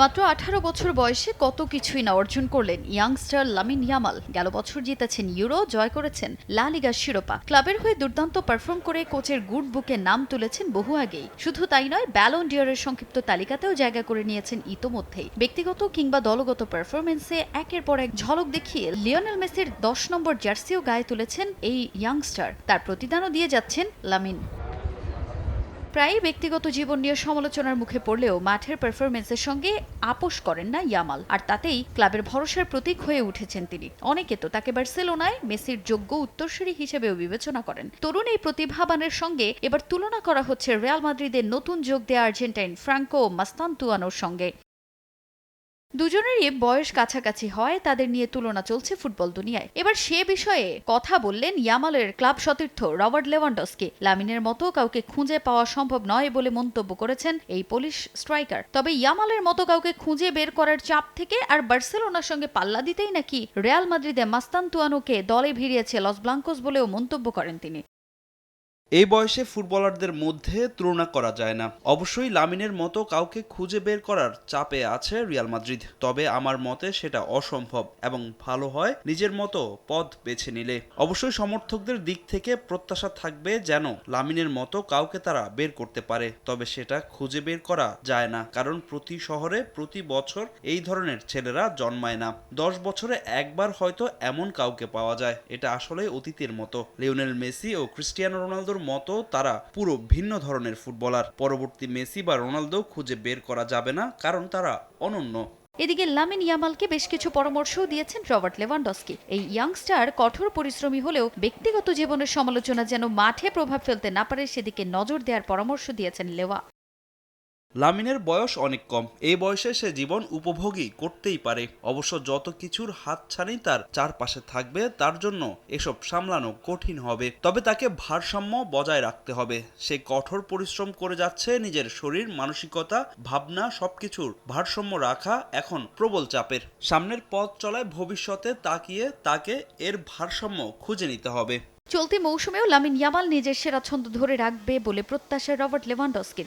মাত্র আঠারো বছর বয়সে কত কিছুই না অর্জন করলেন ইয়াংস্টার লামিন ইয়ামাল। গেল বছর জিতেছেন ইউরো, জয় করেছেন লা লিগার শিরোপা। ক্লাবের হয়ে দুর্দান্ত পারফর্ম করে কোচের গুড বুকে নাম তুলেছেন বহু আগেই। শুধু তাই নয় ব্যালন ডিয়ারের সংক্ষিপ্ত তালিকাতেও জায়গা করে নিয়েছেন ইতোমধ্যেই। ব্যক্তিগত কিংবা দলগত পারফরমেন্সে একের পর এক ঝলক দেখিয়ে লিওনেল মেসির দশ নম্বর জার্সিও গায়ে তুলেছেন এই ইয়াংস্টার। তার প্রতিদানও দিয়ে যাচ্ছেন লামিন। প্রায়ই ব্যক্তিগত জীবন নিয়ে সমালোচনার মুখে পড়লেও মাঠের পারফরমেন্সের সঙ্গে আপোষ করেন না ইয়ামাল। আর তাতেই ক্লাবের ভরসার প্রতীক হয়ে উঠেছেন তিনি। অনেকে তো তাকে বার্সেলোনায় মেসির যোগ্য উত্তরসূরি হিসেবেও বিবেচনা করেন। তরুণ এই প্রতিভাবানের সঙ্গে এবার তুলনা করা হচ্ছে রিয়াল মাদ্রিদের নতুন যোগ দেয়া আর্জেন্টাইন ফ্রাঙ্কো মাস্তান্তুয়ানোর সঙ্গে। দুজনেরই বয়স কাছাকাছি হয়, তাদের নিয়ে তুলনা চলছে ফুটবল দুনিয়ায়। এবার সে বিষয়ে কথা বললেন ইয়ামালের ক্লাব সতীর্থ রবার্ট লেভানডসকে। লামিনের মতো কাউকে খুঁজে পাওয়া সম্ভব নয় বলে মন্তব্য করেছেন এই পুলিশ স্ট্রাইকার। তবে ইয়ামালের মতো কাউকে খুঁজে বের করার চাপ থেকে আর বার্সেলোনার সঙ্গে পাল্লা দিতেই নাকি রিয়াল মাদ্রিদে মাস্তান্তুয়ানোকে দলে ভিড়িয়েছে লস ব্লাঙ্কোস বলেও মন্তব্য করেন তিনি। এই বয়সে ফুটবলারদের মধ্যে তুলনা করা যায় না। অবশ্যই লামিনের মতো কাউকে খুঁজে বের করার চাপে আছে রিয়াল মাদ্রিদ। তবে আমার মতে সেটা অসম্ভব এবং ভালো হয় নিজের মতো পথ বেছে নিলে। অবশ্যই সমর্থকদের দিক থেকে প্রত্যাশা থাকবে যেন লামিনের মতো কাউকে তারা বের করতে পারে। তবে সেটা খুঁজে বের করা যায় না, কারণ প্রতি শহরে প্রতি বছর এই ধরনের ছেলেরা জন্মায় না। দশ বছরে একবার হয়তো এমন কাউকে পাওয়া যায়, এটা আসলে অতীতের মতো। লিওনেল মেসি ও ক্রিস্টিয়ানো রোনালদোর মতো তারা পুরো ভিন্ন ধরনের ফুটবলার। পরবর্তী মেসি বা রোনালদো খুঁজে বের করা যাবে না, কারণ তারা অনন্য। এদিকে লামিন ইয়ামালকে বেশ কিছু পরামর্শও দিয়েছেন রবার্ট লেভানডস্কি। এই ইয়াংস্টার কঠোর পরিশ্রমী হলেও ব্যক্তিগত জীবনের সমালোচনা যেন মাঠে প্রভাব ফেলতে না পারে, সেদিকে নজর দেওয়ার পরামর্শ দিয়েছেন লেওয়া। লামিনের বয়স অনেক কম। এই বয়সে সে জীবন উপভোগী করতেই পারে। অবশ্য যত কিছুর হাত হাতছানি তার চারপাশে থাকবে, তার জন্য এসব সামলানো কঠিন হবে। তবে তাকে ভারসাম্য বজায় রাখতে হবে। সে কঠোর পরিশ্রম করে যাচ্ছে, নিজের শরীর, মানসিকতা, ভাবনা সবকিছুর ভারসাম্য রাখা এখন প্রবল চাপের। সামনের পথ চলায় ভবিষ্যতে তাকিয়ে তাকে এর ভারসাম্য খুঁজে নিতে হবে। চলতি মৌসুমেও লামিন ইয়ামাল নিজের সেরা ছন্দ ধরে রাখবে বলে প্রত্যাশা রবার্ট লেভানডস্কির।